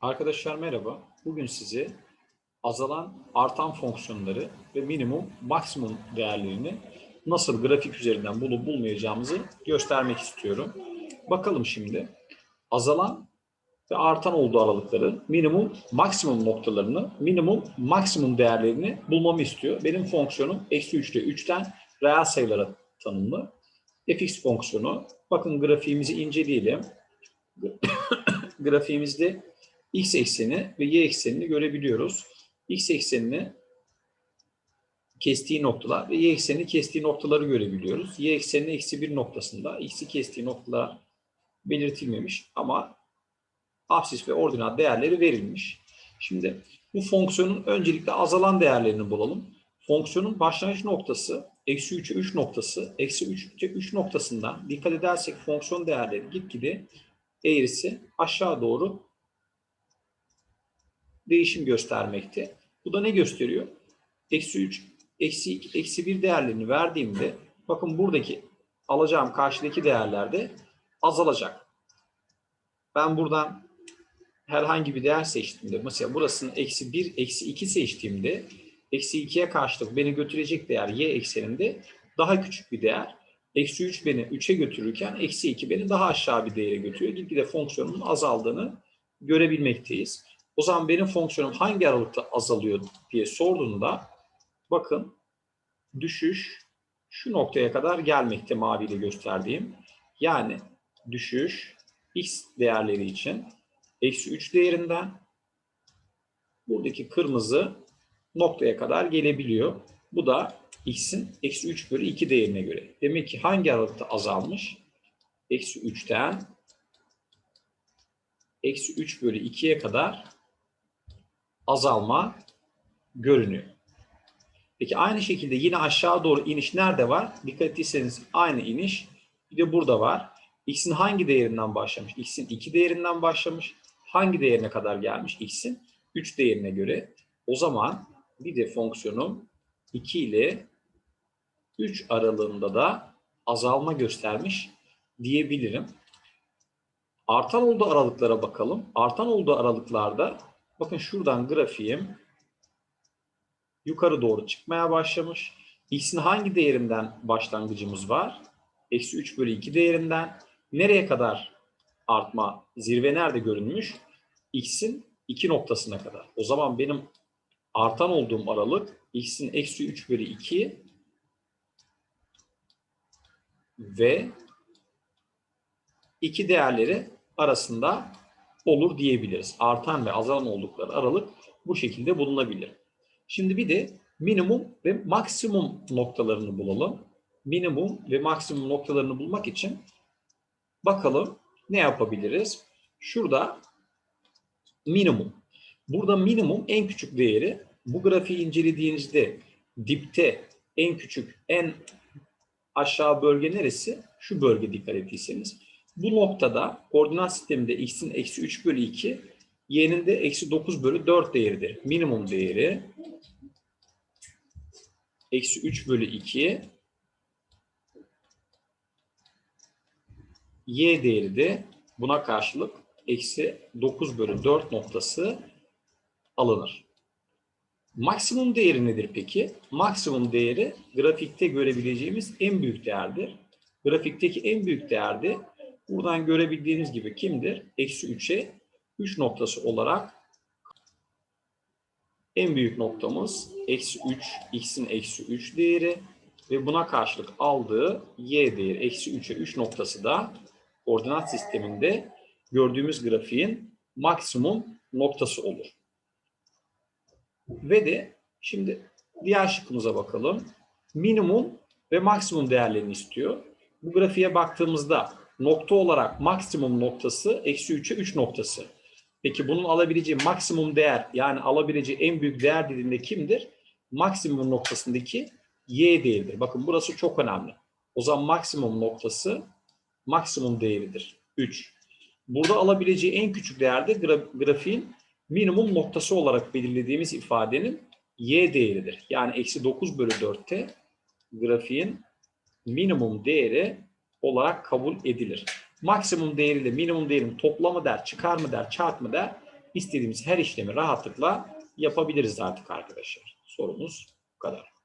Arkadaşlar merhaba. Bugün size azalan, artan fonksiyonları ve minimum, maksimum değerlerini nasıl grafik üzerinden bulup bulmayacağımızı göstermek istiyorum. Bakalım şimdi. Azalan ve artan olduğu aralıkları, minimum, maksimum noktalarını, minimum, maksimum değerlerini bulmamı istiyor. Benim fonksiyonum eksi 3 ile 3'ten reel sayılara tanımlı. fx fonksiyonu. Bakın grafiğimizi inceleyelim. Grafiğimizde x ekseni ve y eksenini görebiliyoruz. x eksenini kestiği noktalar ve y eksenini kestiği noktaları görebiliyoruz. y ekseninin eksi bir noktasında x'i kestiği noktalar belirtilmemiş ama absis ve ordinat değerleri verilmiş. Şimdi bu fonksiyonun öncelikle azalan değerlerini bulalım. Fonksiyonun başlangıç noktası eksi 3'e 3 noktası, eksi 3'e 3 noktasından dikkat edersek fonksiyon değerleri gitgide eğrisi aşağı doğru değişim göstermekte. Bu da ne gösteriyor? Eksi 3, eksi 2, eksi 1 değerlerini verdiğimde bakın buradaki alacağım karşıdaki değerler de azalacak. Ben buradan herhangi bir değer seçtiğimde mesela burasının eksi 1, eksi 2 seçtiğimde eksi 2'ye karşılık beni götürecek değer y ekseninde daha küçük bir değer. Eksi 3 beni 3'e götürürken eksi 2 beni daha aşağı bir değere götürüyor. Gitgide fonksiyonumun azaldığını görebilmekteyiz. O zaman benim fonksiyonum hangi aralıkta azalıyor diye sorduğunda bakın düşüş şu noktaya kadar gelmekte maviyle gösterdiğim. Yani düşüş x değerleri için eksi 3 değerinden buradaki kırmızı noktaya kadar gelebiliyor. Bu da x'in eksi 3 bölü 2 değerine göre. Demek ki hangi aralıkta azalmış? Eksi 3'ten eksi 3 bölü 2'ye kadar azalma görünüyor. Peki aynı şekilde yine aşağı doğru iniş nerede var? Dikkat ettiyseniz aynı iniş bir de burada var. X'in hangi değerinden başlamış? X'in 2 değerinden başlamış. Hangi değerine kadar gelmiş? X'in 3 değerine göre. O zaman bir de fonksiyonum 2 ile 3 aralığında da azalma göstermiş diyebilirim. Artan olduğu aralıklara bakalım. Artan olduğu aralıklarda bakın şuradan grafiğim yukarı doğru çıkmaya başlamış. X'in hangi değerinden başlangıcımız var? Eksi 3 bölü 2 değerinden. Nereye kadar artma, zirve nerede görünmüş? X'in 2 noktasına kadar. O zaman benim artan olduğum aralık X'in eksi 3 bölü 2 ve iki değerleri arasında olur diyebiliriz. Artan ve azalan oldukları aralık bu şekilde bulunabilir. Şimdi bir de minimum ve maksimum noktalarını bulalım. Minimum ve maksimum noktalarını bulmak için bakalım ne yapabiliriz? Şurada minimum. Burada minimum en küçük değeri bu grafiği incelediğinizde dipte en küçük, en aşağı bölge neresi? Şu bölge dikkat ettiyseniz. Bu noktada koordinat sisteminde x'in eksi 3 bölü 2, y'nin de eksi 9 bölü 4 değeridir. Minimum değeri eksi 3 bölü 2 y değeri de buna karşılık eksi 9 bölü 4 noktası alınır. Maksimum değeri nedir peki? Maksimum değeri grafikte görebileceğimiz en büyük değerdir. Grafikteki en büyük değer de buradan görebildiğiniz gibi kimdir? Eksi 3'e 3 noktası olarak en büyük noktamız eksi 3, x'in eksi 3 değeri ve buna karşılık aldığı y değeri eksi 3'e 3 noktası da koordinat sisteminde gördüğümüz grafiğin maksimum noktası olur. Ve de şimdi diğer şıkkımıza bakalım. Minimum ve maksimum değerlerini istiyor. Bu grafiğe baktığımızda nokta olarak maksimum noktası eksi 3'e 3 noktası. Peki bunun alabileceği maksimum değer yani alabileceği en büyük değer dediğinde kimdir? Maksimum noktasındaki y değeridir. Bakın burası çok önemli. O zaman maksimum noktası maksimum değeridir. 3. Burada alabileceği en küçük değer de grafiğin minimum noktası olarak belirlediğimiz ifadenin y değeridir. Yani eksi 9 bölü 4'te grafiğin minimum değeri olarak kabul edilir. Maksimum değeriyle minimum değerin toplamı der, çıkar mı der, çarp mı der istediğimiz her işlemi rahatlıkla yapabiliriz artık arkadaşlar. Sorumuz bu kadar.